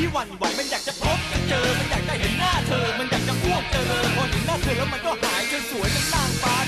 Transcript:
ที่วันไหวมันอยากจะพบกันเจอ มันอยากได้เห็นหน้าเธอ มันอยากจะพวกเจอพอเห็นหน้าเธอแล้วมันก็หายเธอสวยเป็นนางฟ้า